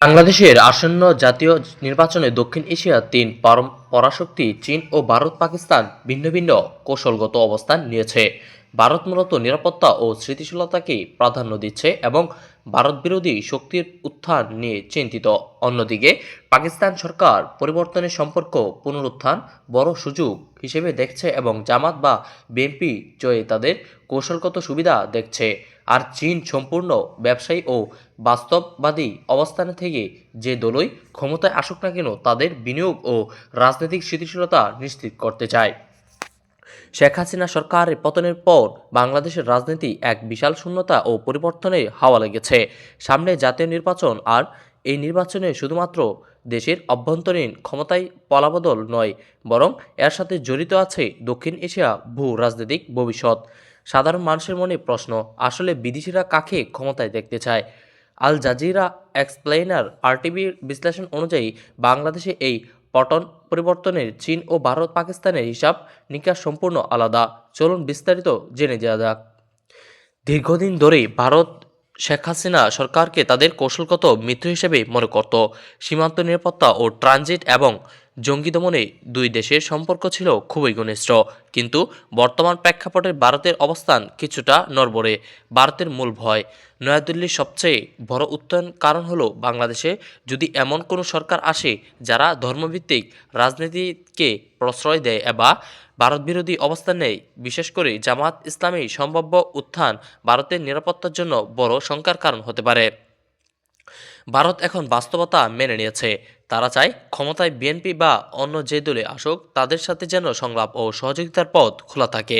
বাংলাদেশের আসন্ন জাতীয় নির্বাচনে দক্ষিণ এশিয়া তিন পরাশক্তি চীন ও ভারত পাকিস্তান ভিন্ন ভিন্ন কৌশলগত অবস্থান নিয়েছে। ভারত মূলত নিরাপত্তা ও স্মৃতিশীলতাকে প্রাধান্য দিচ্ছে এবং ভারত বিরোধী শক্তির উত্থান নিয়ে চিন্তিত। অন্যদিকে, পাকিস্তান সরকার পরিবর্তনের সম্পর্ক পুনরুত্থান বড় সুযোগ হিসেবে দেখছে এবং জামাত বা বিএনপি জয়ে তাদের কৌশলগত সুবিধা দেখছে। আর চীন সম্পূর্ণ ব্যবসায়ী ও বাস্তববাদী অবস্থানে থেকে যে দলই ক্ষমতায় আসুক না কেন, তাদের বিনিয়োগ ও রাজনৈতিক স্থিতিশীলতা নিশ্চিত করতে চায়। শেখ হাসিনা সরকারের পতনের পর বাংলাদেশের রাজনীতি এক বিশাল শূন্যতা ও পরিবর্তনে হাওয়া লেগেছে। সামনে জাতীয় নির্বাচন আর এই নির্বাচনে শুধুমাত্র দেশের অভ্যন্তরীণ ক্ষমতায় পলাবদল নয়, বরং এর সাথে জড়িত আছে দক্ষিণ এশিয়া ভূ রাজনৈতিক ভবিষ্যৎ। সাধারণ মানুষের মনে প্রশ্ন, আসলে বিদেশিরা কাকে ক্ষমতায় দেখতে চায়? আল জাজিরা এক্সপ্লেইনার আরটিভির বিশ্লেষণ অনুযায়ী, বাংলাদেশে এই পটন পরিবর্তনের চীন ও ভারত পাকিস্তানের হিসাব নিকাশ সম্পূর্ণ আলাদা। চলুন বিস্তারিত জেনে যাওয়া যাক। দীর্ঘদিন ধরেই ভারত, শেখ হাসিনা সরকারকে তাদের কৌশলগত মিত্র হিসেবে মনে করত। সীমান্ত নিরাপত্তা ও ট্রানজিট এবং জঙ্গি দমনে দুই দেশের সম্পর্ক ছিল খুবই ঘনিষ্ঠ, কিন্তু বর্তমান প্রেক্ষাপটে ভারতের অবস্থান কিছুটা নড়বড়ে, ভারতের মূল ভয়। নয়াদিল্লির সবচেয়ে বড় উত্তয়ন কারণ হলো বাংলাদেশে যদি এমন কোনো সরকার আসে যারা ধর্মভিত্তিক রাজনীতিকে প্রশ্রয় দেয় বা ভারত বিরোধী অবস্থান নেয়, বিশেষ করে জামাত ইসলামী সম্ভাব্য উত্থান ভারতের নিরাপত্তার জন্য বড় শঙ্কার কারণ হতে পারে। ভারত এখন বাস্তবতা মেনে নিয়েছে তারা চায় ক্ষমতায় বিএনপি বা অন্য যে দলে আসুক, তাদের সাথে যেন সংলাপ ও সহযোগিতার পথ খোলা থাকে।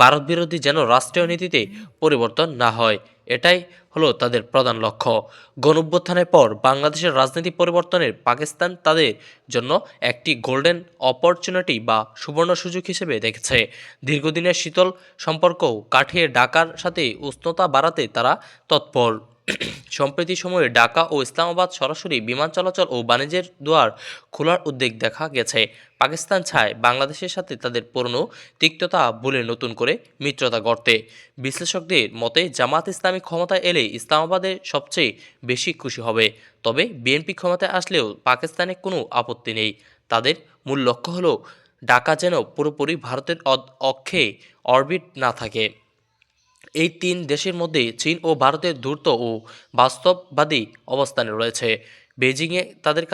ভারত বিরোধী যেন রাষ্ট্রীয় নীতিতে পরিবর্তন না হয়, এটাই হলো তাদের প্রধান লক্ষ্য। গণঅভ্যুত্থানের পর বাংলাদেশের রাজনীতি পরিবর্তনের পাকিস্তান তাদের জন্য একটি গোল্ডেন অপরচুনিটি বা সুবর্ণ সুযোগ হিসেবে দেখেছে। দীর্ঘদিনের শীতল সম্পর্ক কাঠিয়ে ডাকার সাথে উষ্ণতা বাড়াতে তারা তৎপর। সম্প্রতি সময়ে ঢাকা ও ইসলামাবাদ সরাসরি বিমান চলাচল ও বাণিজ্যের দুয়ার খোলার উদ্যোগ দেখা গেছে। পাকিস্তান চায় বাংলাদেশের সাথে তাদের পুরনো তিক্ততা ভুলে নতুন করে মিত্রতা গড়তে। বিশ্লেষকদের মতে জামাত ইসলামী ক্ষমতায় এলে ইসলামাবাদে সবচেয়ে বেশি খুশি হবে। তবে বিএনপি ক্ষমতায় আসলেও পাকিস্তানে কোনো আপত্তি নেই। তাদের মূল লক্ষ্য হলো ঢাকা যেন পুরোপুরি ভারতের অক্ষে অরবিট না থাকে। এই তিন দেশের মধ্যে চীন ও ভারতের দ্রুত ও বাস্তববাদী অবস্থানে রয়েছে। বেজিংয়ে তাদের